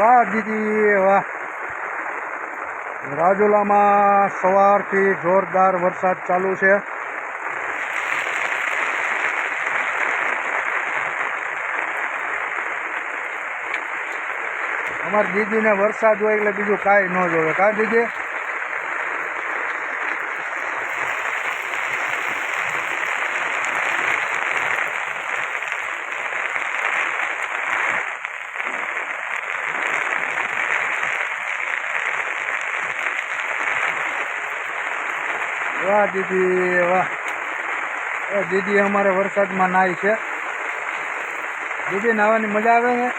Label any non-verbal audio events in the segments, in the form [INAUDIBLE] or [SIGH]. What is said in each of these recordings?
વાહ દીદી વાહ રાજુલામાં સવારથી જોરદાર વરસાદ ચાલુ છે. અમારી દીદીને વરસાદ હોય એટલે બીજું કાંઈ ન જોવે. કા દીદી વાહ દીદી, વાહ. દીદી અમારે વરસાદમાં નાય છે. દીદી નાહવાની મજા આવે છે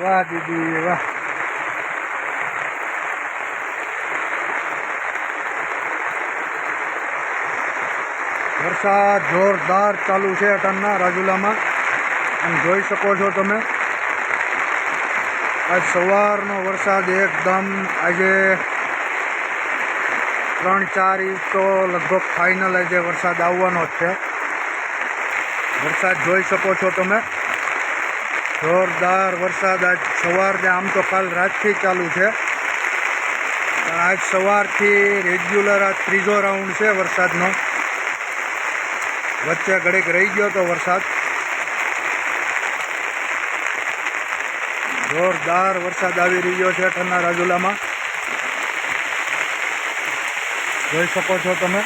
વાહ દીદી, વાહ. વરસાદ જોરદાર ચાલુ છે અટાણના રાજુલામાં. અને જોઈ શકો છો તમે. આજ સવારનો વરસાદ એકદમ આજે ત્રણ ચાર ઇંચ તો લગભગ ફાઇનલ જે વરસાદ આવવાનો જ છે. વરસાદ જોઈ શકો છો તમે. જોરદાર વરસાદ આજ સવારને આમ તો કાલ રાતથી ચાલુ છે. આજ સવારથી રેગ્યુલર આ ત્રીજો રાઉન્ડ છે વરસાદનો. વચ્ચે ઘડીક રહી ગયો તો વરસાદ. જોરદાર વરસાદ આવી રહ્યો છે ઠંડા રાજુલામાં. જોઈ શકો છો તમે.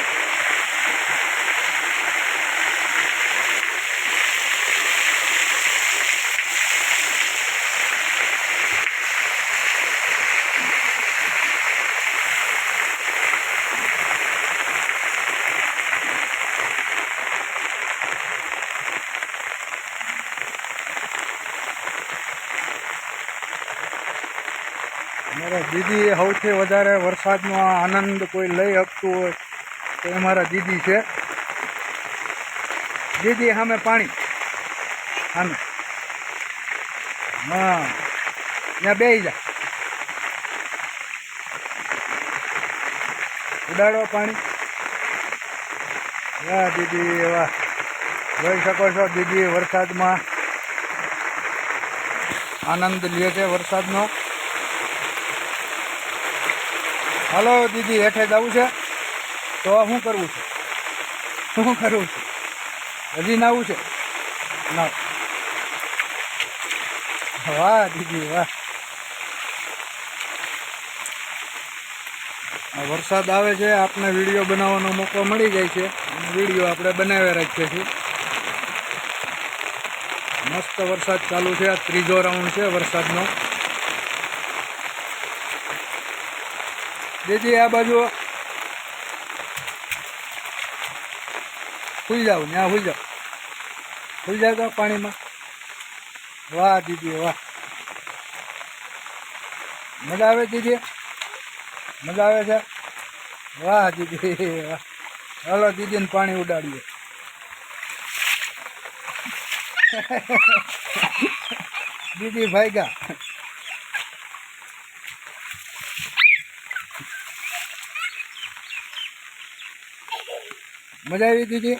મારા દીદી સૌથી વધારે વરસાદનો આનંદ કોઈ લઈ શકતું હોય તો એ મારા દીદી છે. દીદી સામે પાણી. સામે. હા. ત્યાં બેસી જા. ઉડાડો પાણી. વાહ દીદી, વાહ. જોઈ શકો છો દીદી વરસાદમાં આનંદ લે છે વરસાદનો. હાલો દીદી, હેઠે જવું છે? તો શું કરવું છે? શું કરવું છે? હજી નાવું છે? ના વાહ દીદી, વાહ. વરસાદ આવે છે, આપને વીડિયો બનાવવાનો મોકો મળી જાય છે. વીડિયો આપણે બનાવી રાખીએ છીએ. મસ્ત વરસાદ ચાલુ છે, આ ત્રીજો રાઉન્ડ છે વરસાદનો. દીદી આ બાજુ. ખુઈ જાઓ ત્યાં ખુઈ જાઓ. ખુઈ જાઓ તો પાણીમાં. વાહ, દીદી, વાહ. મજા આવે દીદી? મજા આવે છે? વાહ, દીદી, વાહ. હાલો, દીદીને પાણી ઉડાડીએ. [LAUGHS] દીદી ભાગ્યા મજા આવી દીદી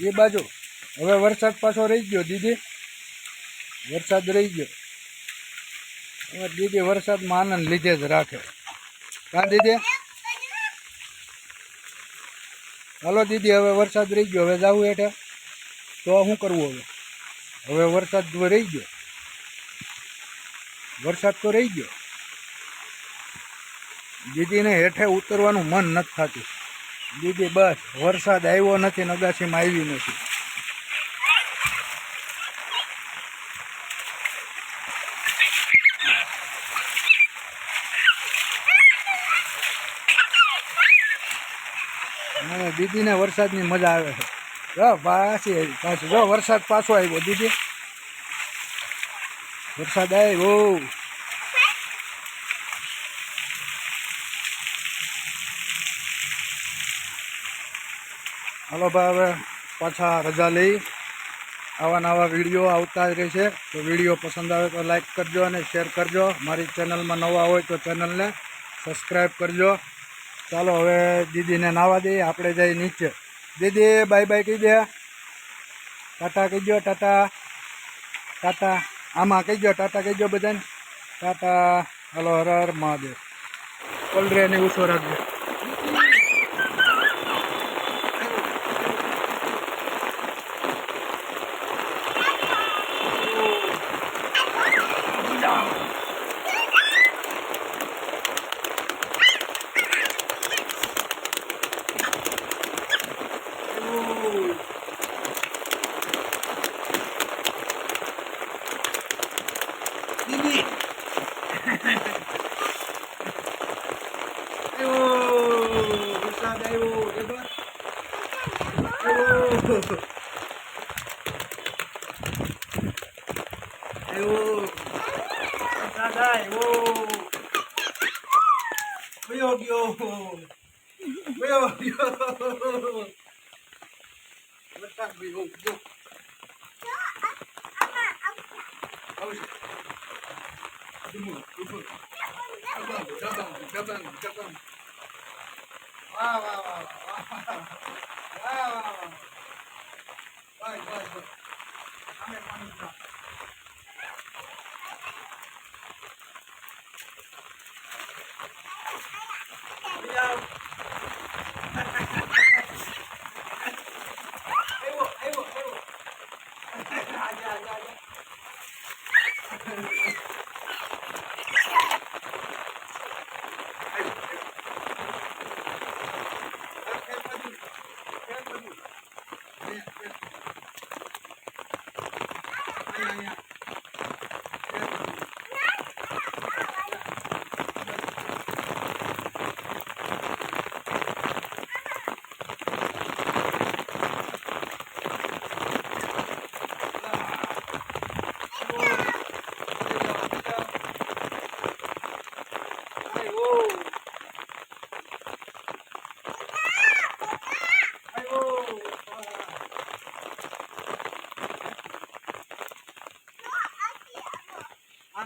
એ બાજુ. હવે વરસાદ પાછો રહી ગયો, દીદી. વરસાદ રહી ગયો. હવે દીદી વરસાદમાં આનંદ લીધે જ રાખે. કા દીદી? હાલો, દીદી, હવે વરસાદ રહી ગયો. હવે જવું હેઠે. તો શું કરવું હવે? હવે વરસાદ રહી ગયો. વરસાદ તો રહી ગયો. દીદીને હેઠે ઉતરવાનું મન નથી થતું. દીદી, બસ, વરસાદ આવ્યો નથી, નગાસીમાં આવી નથી. દીદીને વરસાદની મજા આવે છે. જો આવી, પાછી, જો, વરસાદ પાછો આવ્યો, દીદી. વરસાદ આવ્યો. હાલો ભાઈ, હવે પાછા રજા લઈ. આવા નવા વીડિયો આવતા જ રહેશે. તો વીડિયો પસંદ આવે તો લાઈક કરજો અને શેર કરજો. મારી ચેનલમાં નવા હોય તો ચેનલને સબસ્ક્રાઈબ કરજો. ચાલો, હવે દીદીને નાવા દઈએ. આપણે જઈ નીચે. દીદી બાય બાય કહી દે ટાટા કહી દો ટાટા. ટાટા. આમાં કહી દો ટાટા કહી દો બધાને. ટાટા. હલો, હર હર મહાદેવ. કોલરે ને ઊંચો રાખજો. દીદી આવ્યો વરસાદ આવ્યો દેખો આવ્યો આવ્યો વરસાદ આવ્યો વયો ગયો વયો ગયો વરસાદ વયો ગયો આવશે Vai, vai, vai. Amém, amém.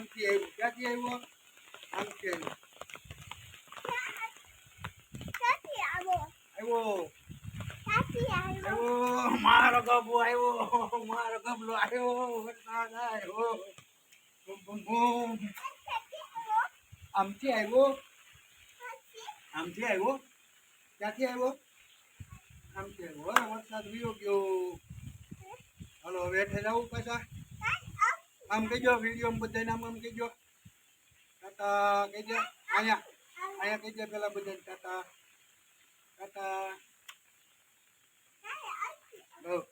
આમથી આવ્યું. ક્યાંથી આવ્યો આમથી આવ્યો. આવ્યો. આવ્યો? મારો ગબલો આવ્યો. મારો ગબલો આવ્યો. આવ્યો? આમથી આવ્યો. આમથી આવ્યો. ક્યાંથી આવ્યો? આમથી આવ્યો. વરસાદ વિયો ગયો. હલો વેઠે જવું પાછા. આમ કહેજો વીડિયો બધાને આમ આમ કહેજો ટાટા કહેજો અહીંયા અહીંયા કહેજો પેલા બધાને ટાટા. ટાટા.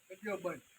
કહેજો બંધ.